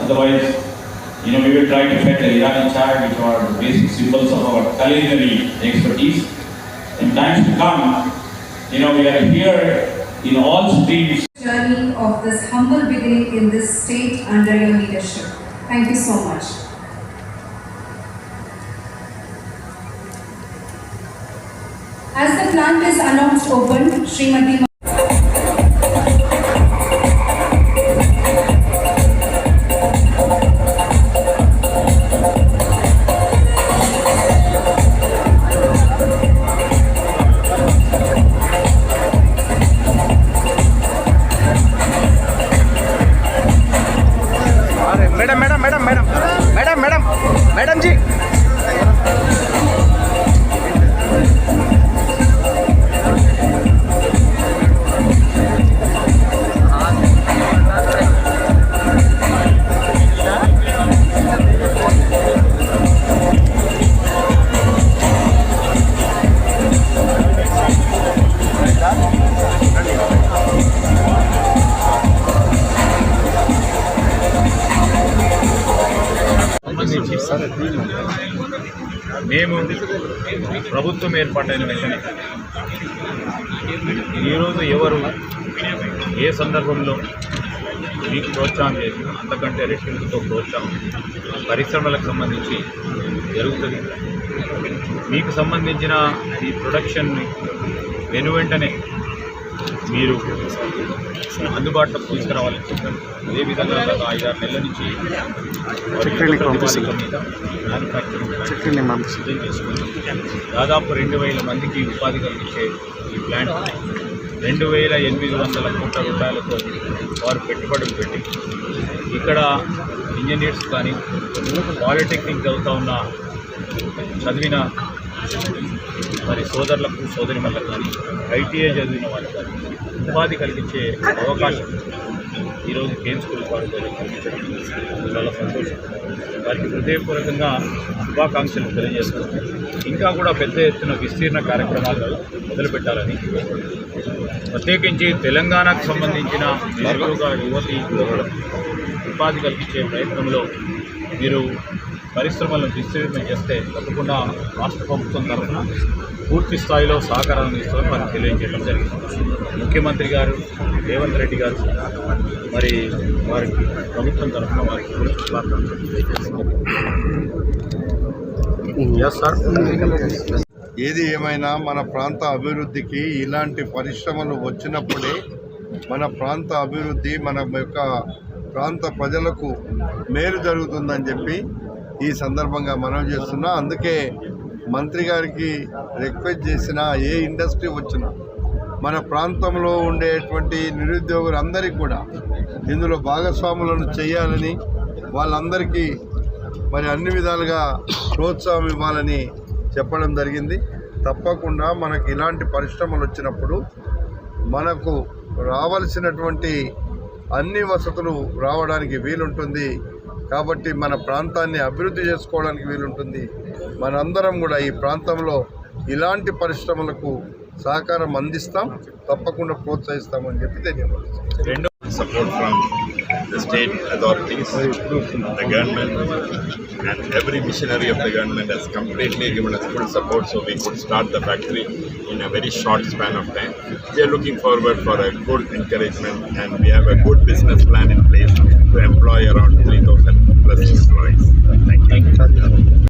Otherwise, you know, we will try to fet the Irani chai, which are the basic symbols of our culinary expertise. In times to come, you know, we are here in all streams journey of this humble beginning in this state under your leadership. Thank you so much. As the plant is announced open, Srimati మేము ప్రభుత్వం ఏర్పాటైన వెంటనే ఈరోజు ఎవరు ఏ సందర్భంలో మీకు ప్రోత్సాహం చేసి అంతకంటే రెట్టింపుతో ప్రోత్సాహం పరిశ్రమలకు సంబంధించి జరుగుతుంది. మీకు సంబంధించిన ఈ ప్రొడక్షన్ని వెను వెంటనే మీరు అందుబాటులోకి తీసుకురావాలని చెప్పారు అదేవిధంగా గత ఐదారు నెలల నుంచి. సిద్ధం చేసుకుని దాదాపు రెండు వేల మందికి ఉపాధి కలిగించే ఈ ప్లాంట్ రెండు వేల ఎనిమిది వందల కోట్ల రూపాయలతో వారు పెట్టుబడులు పెట్టి ఇక్కడ ఇంజనీర్స్ కానీ పాలిటెక్నిక్ చదువుతా ఉన్న చదివిన మరి సోదరులకు సోదరిమల్లకు కానీ ఐటీఐ చదివిన వాళ్ళకి కానీ ఉపాధి కలిగించే అవకాశం. ఈరోజు గేమ్స్ స్కూల్ వారు చాలా సంతోషం. వారికి హృదయపూర్వకంగా శుభాకాంక్షలు తెలియజేస్తున్నాను ఇంకా కూడా పెద్ద ఎత్తున విస్తీర్ణ కార్యక్రమాలు మొదలుపెట్టాలని ప్రత్యేకించి తెలంగాణకు సంబంధించిన నిరుద్యోగ యువతి యువకులకు ఉపాధి కల్పించే ప్రయత్నంలో మీరు పరిశ్రమలను విస్తీర్ణం చేస్తే తప్పకుండా రాష్ట్ర ప్రభుత్వం తరఫున పూర్తి స్థాయిలో సహకారాన్ని ఇస్తామని మనకు తెలియజేయడం జరిగింది. ముఖ్యమంత్రి గారు రేవంత్ రెడ్డి గారు మరి వారికి ప్రభుత్వం తరఫున వారికి ఏది ఏమైనా మన ప్రాంత అభివృద్ధికి ఇలాంటి పరిశ్రమలు వచ్చినప్పుడే మన ప్రాంత అభివృద్ధి మన యొక్క ప్రాంత ప్రజలకు మేలు జరుగుతుందని చెప్పి ఈ సందర్భంగా మనం చేస్తున్నా. అందుకే మంత్రి గారికి రిక్వెస్ట్ చేసిన ఏ ఇండస్ట్రీ వచ్చినా మన ప్రాంతంలో ఉండేటువంటి నిరుద్యోగులందరికీ కూడా ఇందులో భాగస్వాములను చేయాలని వాళ్ళందరికీ మరి అన్ని విధాలుగా ప్రోత్సాహం ఇవ్వాలని చెప్పడం జరిగింది. తప్పకుండా మనకు ఇలాంటి పరిశ్రమలు వచ్చినప్పుడు మనకు రావాల్సినటువంటి అన్ని వసతులు రావడానికి వీలుంటుంది. కాబట్టి మన ప్రాంతాన్ని అభివృద్ధి చేసుకోవడానికి వీలుంటుంది. మనందరం కూడా ఈ ప్రాంతంలో ఇలాంటి పరిశ్రమలకు సహకారం అందిస్తాం తప్పకుండా ప్రోత్సహిస్తామని చెప్పి తెలియపరుస్తాం రెండో support from the state authorities, the government, and every missionary of the government has completely given us full support so we could start the factory in a very short span of time. We are looking forward for a good encouragement and we have a good business plan in place to employ around 3,000 plus employees. Thank you. Thank you.